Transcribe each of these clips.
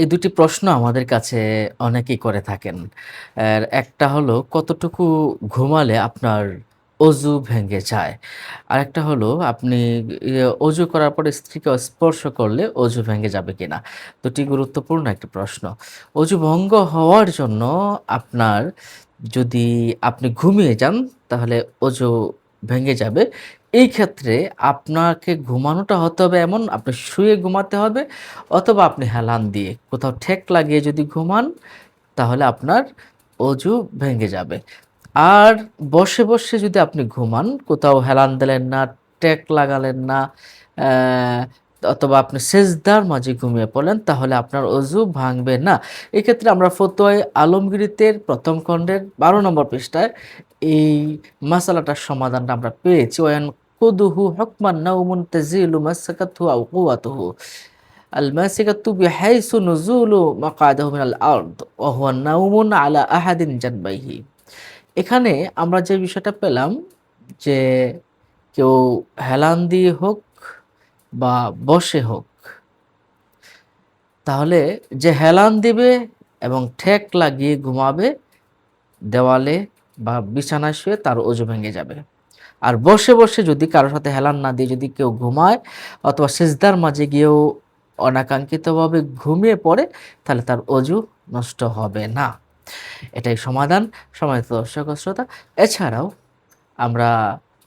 এই দুটি প্রশ্ন আমাদের কাছে অনেকেই করে থাকেন। এর একটা হলো, কতটুকু ঘুমালে আপনার অজু ভেঙে যায়? আরেকটা হলো, আপনি ইয়ে অজু করার পরে স্ত্রীকে স্পর্শ করলে অজু ভেঙে যাবে কিনা? দুটি গুরুত্বপূর্ণ একটি প্রশ্ন। অজু ভঙ্গ হওয়ার জন্য আপনার যদি আপনি ঘুমিয়ে যান, তাহলে অজু ভেঙে যাবে। এই ক্ষেত্রে আপনাকে ঘুমানোটা হতে হবে এমন আপনি শুয়ে ঘুমাতে হবে অথবা আপনি হেলান দিয়ে কোথাও ঠেক লাগিয়ে যদি ঘুমান তাহলে আপনার অজু ভেঙে যাবে। আর বসে, বসে যদি আপনি ঘুমান কোথাও হেলান দিলেন না, টেক লাগালেন না অথবা আপনি সেজদার মাঝে ঘুমিয়ে পড়লেন তাহলে আপনার অজু ভাঙবে না। এক্ষেত্রে আমরা ফতোয়ায়ে আলমগীরিতে ১ম খণ্ডের ১২ নম্বর পৃষ্ঠায় এই মাসালাটার সমাধানটা আমরা পেয়েছি। ওয়ায়ানকুদুহু হুকমান নাওমুন তাজিলু মাসসাকাতুহু আও কুওয়াতুহু। আল মাসিকাতু বিহাইসু নুজুলু মাকাদাহু মিনাল আরদ ওয়া হুয়া নাওমুন আলা আহাদিন জানবাইহি। এখানে আমরা যে বিষয়টা পেলাম যে কেউ হেলান দিয়ে হোক বা বসে হোক, তাহলে যে হেলান দিবে এবং ঠেক লাগিয়ে ঘুমাবে, দেওয়ালে বা বিছানায় শুয়ে তার অজু ভেঙে যাবে। আর বসে, বসে যদি কারোর সাথে হেলান না দিয়ে যদি কেউ ঘুমায় অথবা সেজদার মাঝে গিয়েও অনাকাঙ্ক্ষিতভাবে ঘুমিয়ে পড়ে তাহলে তার অজু নষ্ট হবে না। এটাই সমাধান। সম্মানিত দর্শক শ্রোতা এছাড়াও আমরা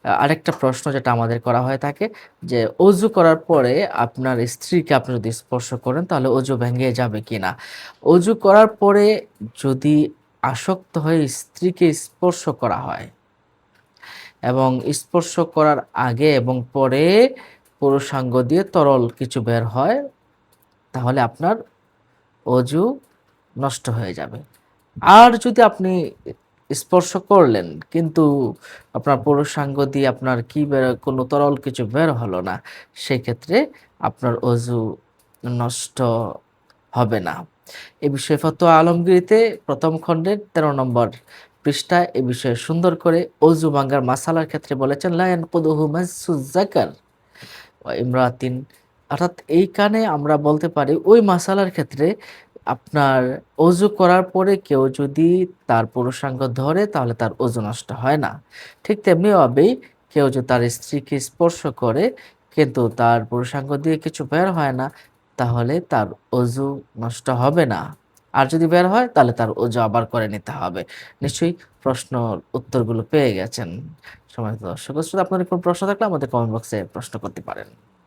আরেকটা প্রশ্ন যেটা আমাদের করা হয়ে থাকে যে অজু করার পরে আপনার স্ত্রীকে আপনি যদি স্পর্শ করেন তাহলে অজু ভেঙে যাবে কি না অজু করার পরে যদি আসক্ত হয়ে স্ত্রীকে স্পর্শ করা হয় এবং স্পর্শ করার আগে এবং পরে পুরুষাঙ্গ দিয়ে তরল কিছু বের হয় তাহলে আপনার অজু নষ্ট হয়ে যাবে। আর যদি আপনি স্পর্শ করলেন কিন্তু আপনার পুরুষাঙ্গ দিয়ে আপনার কি বের কোনো তরল কিছু বের হলো না, সেক্ষেত্রে আপনার অজু নষ্ট হবে না। এ বিষয়ে ফতোয়া আলমগীরিতে প্রথম খণ্ডের ১৩ নম্বর পৃষ্ঠায় এ বিষয়ে সুন্দর করে অজু ভাঙ্গার মাসালার ক্ষেত্রে বলেছেন লায়ন ইয়ানকুদুহু মাসসুজ যাকার ইমরাতিন, অর্থাৎ এইখানে আমরা বলতে পারি, ওই মাসালার ক্ষেত্রে আপনার অজু করার পরে কেউ যদি তার পুরুষাঙ্গ ধরে, তাহলে তার অজু নষ্ট হয় না। ঠিক তেমনিভাবেই কেউ যদি তার স্ত্রীকে স্পর্শ করে, কিন্তু তার পুরুষাঙ্গ দিয়ে কিছু বের হয় না তাহলে তার অজু নষ্ট হবে না। আর যদি বের হয়, তাহলে তার অজু আবার করে নিতে হবে। নিশ্চয়ই প্রশ্ন উত্তরগুলো পেয়ে গেছেন। সমস্ত দর্শক আপনার কোনো প্রশ্ন থাকলে আমাদের কমেন্ট বক্সে প্রশ্ন করতে পারেন।